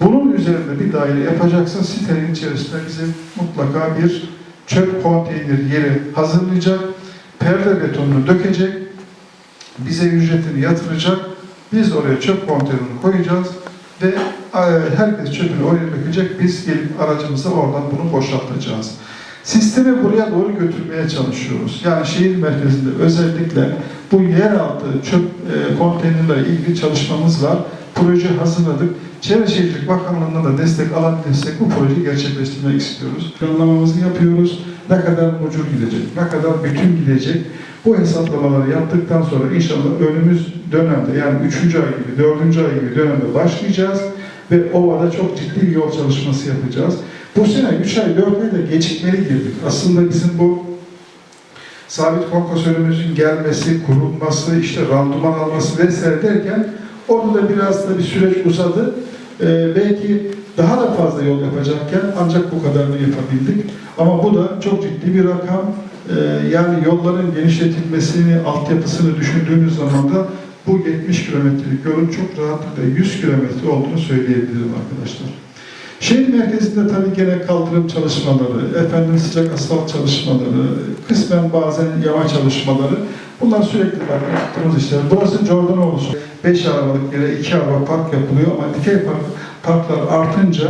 Bunun üzerinde bir daire yapacaksın. Sitenin içerisinde bizim mutlaka bir çöp konteyner yeri hazırlayacak. Perde betonunu dökecek. Bize ücretini yatıracak. Biz oraya çöp konteynerini koyacağız ve e, herkes çöpünü oraya dökecek. Biz gelip aracımıza oradan bunu boşaltacağız. Sistemi buraya doğru götürmeye çalışıyoruz. Yani şehir merkezinde özellikle bu yeraltı çöp e, konteynerlerle ilgili çalışmamız var. Proje hazırladık. Çevre Şehircilik Bakanlığı'ndan da destek alabilirsek bu projeyi gerçekleştirmek istiyoruz. Planlamamızı yapıyoruz. Ne kadar mucur gidecek, ne kadar bütün gidecek. Bu hesaplamaları yaptıktan sonra inşallah önümüz dönemde yani 3. ay gibi, 4. ay gibi dönemde başlayacağız ve ovada çok ciddi bir yol çalışması yapacağız. Bu sene 3 ay, 4 ay da gecikmeli girdik. Aslında bizim bu sabit konkosörümüzün gelmesi, kurulması, işte randıman alması vesaire derken orada da biraz da bir süreç uzadı. Ee, belki daha da fazla yol yapacakken ancak bu kadarını yapabildik. Ama bu da çok ciddi bir rakam. Ee, yani yolların genişletilmesini, altyapısını düşündüğümüz zaman da bu 70 kilometrelik yolun çok rahatlıkla 100 kilometre olduğunu söyleyebilirim arkadaşlar. Şehir merkezinde tabii gene kaldırım çalışmaları, efendim sıcak asfalt çalışmaları, kısmen bazen yama çalışmaları bunlar sürekli yaptığımız işler. Burası Jordanoğlu. 5 arabalık yere 2 araba park yapılıyor ama dikey park, parklar artınca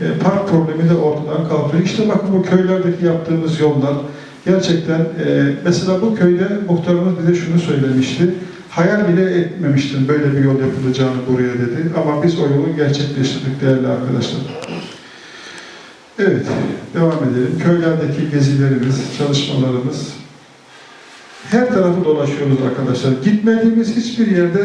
e, park problemi de ortadan kalkıyor. İşte bakın bu köylerdeki yaptığımız yollar gerçekten e, mesela bu köyde muhtarımız bize şunu söylemişti. Hayal bile etmemiştim böyle bir yol yapılacağını buraya dedi. Ama biz o yolu gerçekleştirdik değerli arkadaşlar. Evet, devam edelim. Köylerdeki gezilerimiz, çalışmalarımız. Her tarafı dolaşıyoruz arkadaşlar. Gitmediğimiz hiçbir yerde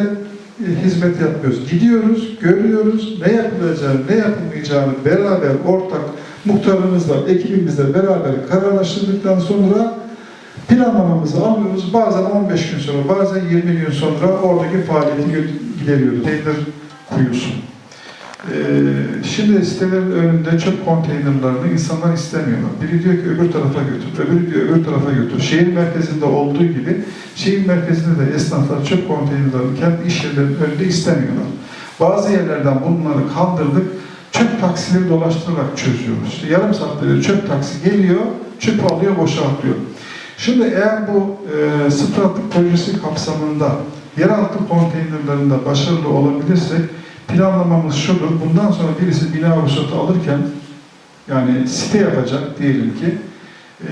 e, hizmet yapmıyoruz. Gidiyoruz, görüyoruz, ne yapılacağını, ne yapılmayacağını beraber, ortak muhtarımızla, ekibimizle beraber kararlaştırdıktan sonra planlamamızı alıyoruz. Bazen 15 gün sonra, bazen 20 gün sonra oradaki faaliyeti gideriyoruz. Peynir kuyusu. Ee, şimdi sitelerin önünde çöp konteynerlarını insanlar istemiyorlar. Biri diyor ki öbür tarafa götür, öbürü diyor öbür tarafa götür. Şehir merkezinde olduğu gibi şehir merkezinde de esnaflar çöp konteynerlarını kendi iş yerlerinin önünde istemiyorlar. Bazı yerlerden bunları kaldırdık, çöp taksileri dolaştırarak çözüyoruz. İşte yarım saatte bir çöp taksi geliyor, çöpü alıyor, boşaltıyor. Şimdi eğer bu e, sıfır projesi kapsamında yeraltı konteynerlarında başarılı olabilirsek planlamamız şudur. Bundan sonra birisi bina ruhsatı alırken yani site yapacak diyelim ki e,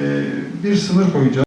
bir sınır koyacağız.